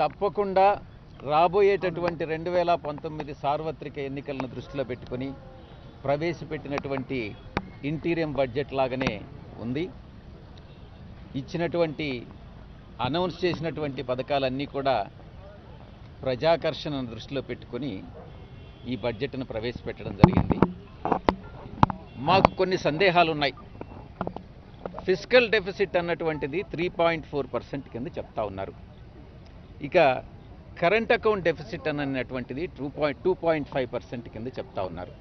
తప్పకుండా రాబోయేటటువంటి రెండు వేల పంతొమ్మిది సార్వత్రిక ఎన్నికలను దృష్టిలో పెట్టుకొని ప్రవేశపెట్టినటువంటి ఇంటీరియం బడ్జెట్ లాగానే ఉంది. ఇచ్చినటువంటి అనౌన్స్ చేసినటువంటి పథకాలన్నీ కూడా ప్రజాకర్షణను దృష్టిలో పెట్టుకొని ఈ బడ్జెట్ను ప్రవేశపెట్టడం జరిగింది. మాకు కొన్ని సందేహాలు ఉన్నాయి ఫిజికల్ డెఫిసిట్ అన్నటువంటిది త్రీ పాయింట్ ఫోర్ పర్సెంట్ కింద చెప్తా ఉన్నారు. ఇక కరెంట్ అకౌంట్ డెఫిసిట్ అన్నటువంటిది two point two point five percent కింద చెప్తా ఉన్నారు.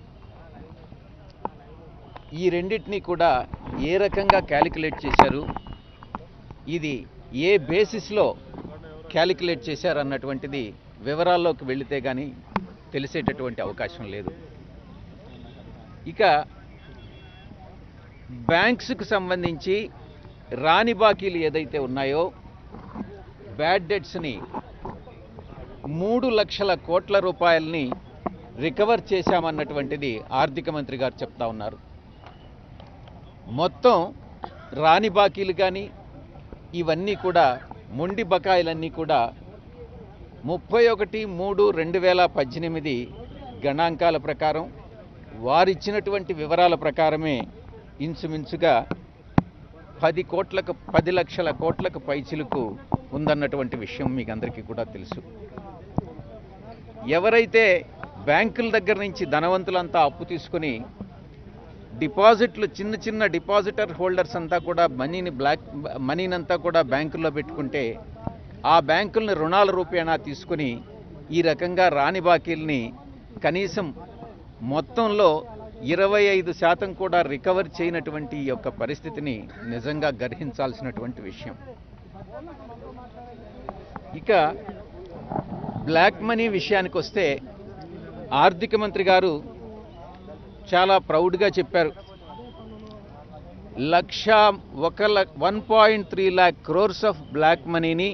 ఈ రెండింటినీ కూడా ఏ రకంగా క్యాలిక్యులేట్ చేశారు? ఇది ఏ బేసిస్లో క్యాలిక్యులేట్ చేశారు అన్నటువంటిది వివరాల్లోకి వెళితే కానీ తెలిసేటటువంటి అవకాశం లేదు. ఇక బ్యాంక్స్కు సంబంధించి రాని బాకీలు ఏదైతే ఉన్నాయో బ్యాడ్ డెట్స్ని మూడు లక్షల కోట్ల రూపాయలని రికవర్ చేశామన్నటువంటిది ఆర్థిక మంత్రి గారు చెప్తా ఉన్నారు. మొత్తం రాని బాకీలు కానీ ఇవన్నీ కూడా మొండి బకాయిలన్నీ కూడా ముప్పై ఒకటి మూడు రెండు వేల పద్దెనిమిది గణాంకాల ప్రకారం వారిచ్చినటువంటి వివరాల ప్రకారమే ఇంచుమించుగా పది కోట్లకు పది లక్షల కోట్లకు పైచిలకు ఉందన్నటువంటి విషయం మీకు అందరికీ కూడా తెలుసు. ఎవరైతే బ్యాంకుల దగ్గర నుంచి ధనవంతులంతా అప్పు తీసుకుని డిపాజిట్లు చిన్న చిన్న డిపాజిటర్ హోల్డర్స్ అంతా కూడా మనీని బ్లాక్ మనీనంతా కూడా బ్యాంకుల్లో పెట్టుకుంటే ఆ బ్యాంకుల్ని రుణాల రూపేణా తీసుకుని ఈ రకంగా రాని బాకీల్ని కనీసం మొత్తంలో ఇరవై ఐదు శాతం కూడా రికవర్ చేయనటువంటి ఈ యొక్క పరిస్థితిని నిజంగా గర్హించాల్సినటువంటి విషయం. ఇక బ్లాక్ మనీ విషయానికి వస్తే ఆర్థిక మంత్రి గారు చాలా ప్రౌడ్గా చెప్పారు. లక్ష ఒక one point three lakh crores of black మనీని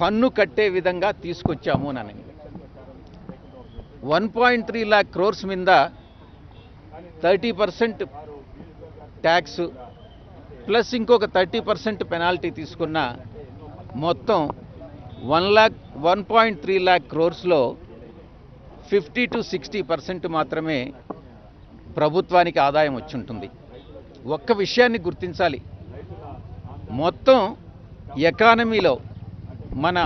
పన్ను కట్టే విధంగా తీసుకొచ్చాము అని one point three lakh crores మీద థర్టీ పర్సెంట్ ట్యాక్స్ ప్లస్ ఇంకొక థర్టీ పర్సెంట్ పెనాల్టీ తీసుకున్న మొత్తం one lakh one point three lakh క్రోర్స్లో fifty to sixty percent మాత్రమే ప్రభుత్వానికి ఆదాయం వచ్చుంటుంది. ఒక్క విషయాన్ని గుర్తించాలి. మొత్తం ఎకానమీలో మన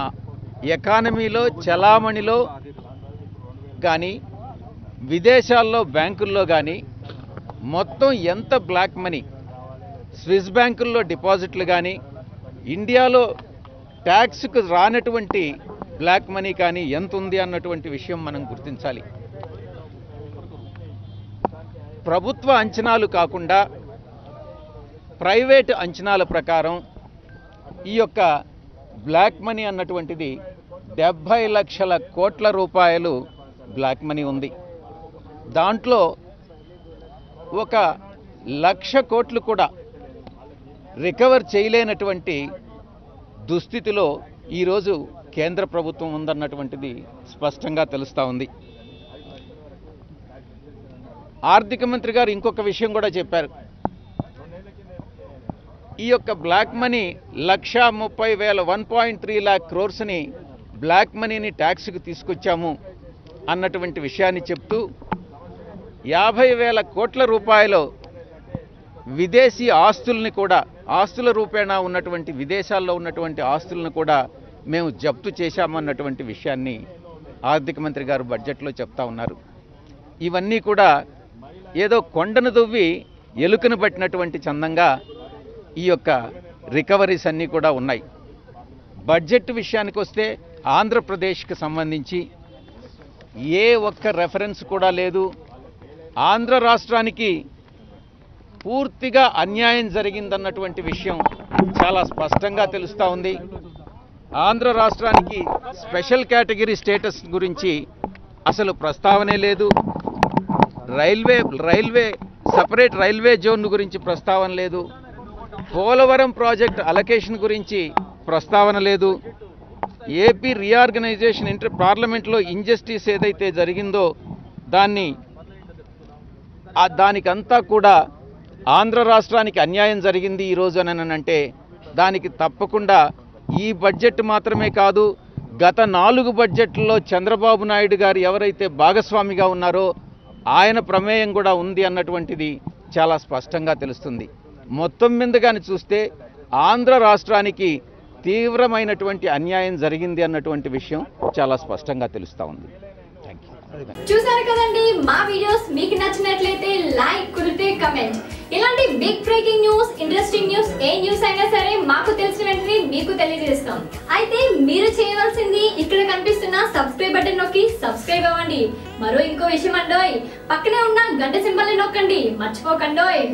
ఎకానమీలో చలామణిలో కానీ విదేశాల్లో బ్యాంకుల్లో కానీ మొత్తం ఎంత బ్లాక్ మనీ స్విస్ బ్యాంకుల్లో డిపాజిట్లు కానీ ఇండియాలో ట్యాక్స్కు రానటువంటి బ్లాక్ మనీ కానీ ఎంత ఉంది అన్నటువంటి విషయం మనం గుర్తించాలి. ప్రభుత్వ అంచనాలు కాకుండా ప్రైవేట్ అంచనాల ప్రకారం ఈ యొక్క బ్లాక్ మనీ అన్నటువంటిది డెబ్భై లక్షల కోట్ల రూపాయలు బ్లాక్ మనీ ఉంది. దాంట్లో ఒక లక్ష కోట్లు కూడా రికవర్ చేయలేనటువంటి దుస్థితిలో ఈరోజు కేంద్ర ప్రభుత్వం ఉందన్నటువంటిది స్పష్టంగా తెలుస్తూ ఉంది. ఆర్థిక మంత్రి గారు ఇంకొక విషయం కూడా చెప్పారు. ఈ యొక్క బ్లాక్ మనీ లక్ష ముప్పై వేల వన్ పాయింట్ త్రీ ల్యాక్ క్రోర్స్ని బ్లాక్ మనీని ట్యాక్స్కి తీసుకొచ్చాము అన్నటువంటి విషయాన్ని చెప్తూ యాభై వేల కోట్ల రూపాయలు విదేశీ ఆస్తుల్ని కూడా ఆస్తుల రూపేణా ఉన్నటువంటి విదేశాల్లో ఉన్నటువంటి ఆస్తులను కూడా మేము జప్తు చేశామన్నటువంటి విషయాన్ని ఆర్థిక మంత్రి గారు బడ్జెట్లో చెప్తా ఉన్నారు. ఇవన్నీ కూడా ఏదో కొండను దువ్వి ఎలుకను పట్టినటువంటి చందంగా ఈ యొక్క రికవరీస్ అన్నీ కూడా ఉన్నాయి. బడ్జెట్ విషయానికి వస్తే ఆంధ్రప్రదేశ్కి సంబంధించి ఏ ఒక్క రెఫరెన్స్ కూడా లేదు. ఆంధ్ర రాష్ట్రానికి పూర్తిగా అన్యాయం జరిగిందన్నటువంటి విషయం చాలా స్పష్టంగా తెలుస్తూ ఉంది. ఆంధ్ర రాష్ట్రానికి స్పెషల్ కేటగిరీ స్టేటస్ గురించి అసలు ప్రస్తావనే లేదు. Railway railway separate railway zone గురించి ప్రస్తావన లేదు. పోలవరం ప్రాజెక్ట్ అలొకేషన్ గురించి ప్రస్తావన లేదు. ఏపీ రీఆర్గనైజేషన్ ఇంటర్ పార్లమెంట్లో ఇంజస్టిస్ ఏదైతే జరిగిందో దాన్ని దానికంతా కూడా ఆంధ్ర రాష్ట్రానికి అన్యాయం జరిగింది ఈరోజు అని అంటే దానికి తప్పకుండా ఈ బడ్జెట్ మాత్రమే కాదు గత నాలుగు బడ్జెట్లలో చంద్రబాబు నాయుడు గారు ఎవరైతే భాగస్వామిగా ఉన్నారో ఆయన ప్రమేయం కూడా ఉంది అన్నటువంటిది చాలా స్పష్టంగా తెలుస్తుంది. మొత్తం మీద కానీ చూస్తే ఆంధ్ర రాష్ట్రానికి తీవ్రమైనటువంటి అన్యాయం జరిగింది అన్నటువంటి విషయం చాలా స్పష్టంగా తెలుస్తూ ఉంది. చూసారు కదండి మా వీడియోస్ మీకు నచ్చినట్లయితే లైక్ కుదిరితే కమెంట్. ఇలాంటి big breaking news interesting news ఏ న్యూస్ అయినా సరే మాకు తెలిసిన వెంటనే మీకు తెలియజేస్తాం. అయితే మీరు చేయవలసింది ఇక్కడ కనిపిస్తున్న సబ్స్క్రైబ్ బటన్ నొక్కి సబ్స్క్రైబ్ అవ్వండి. మరో ఇంకో విషయం అండోయ్. పక్కనే ఉన్న గంట సింబల్ నొక్కండి. మర్చిపోకండోయ్.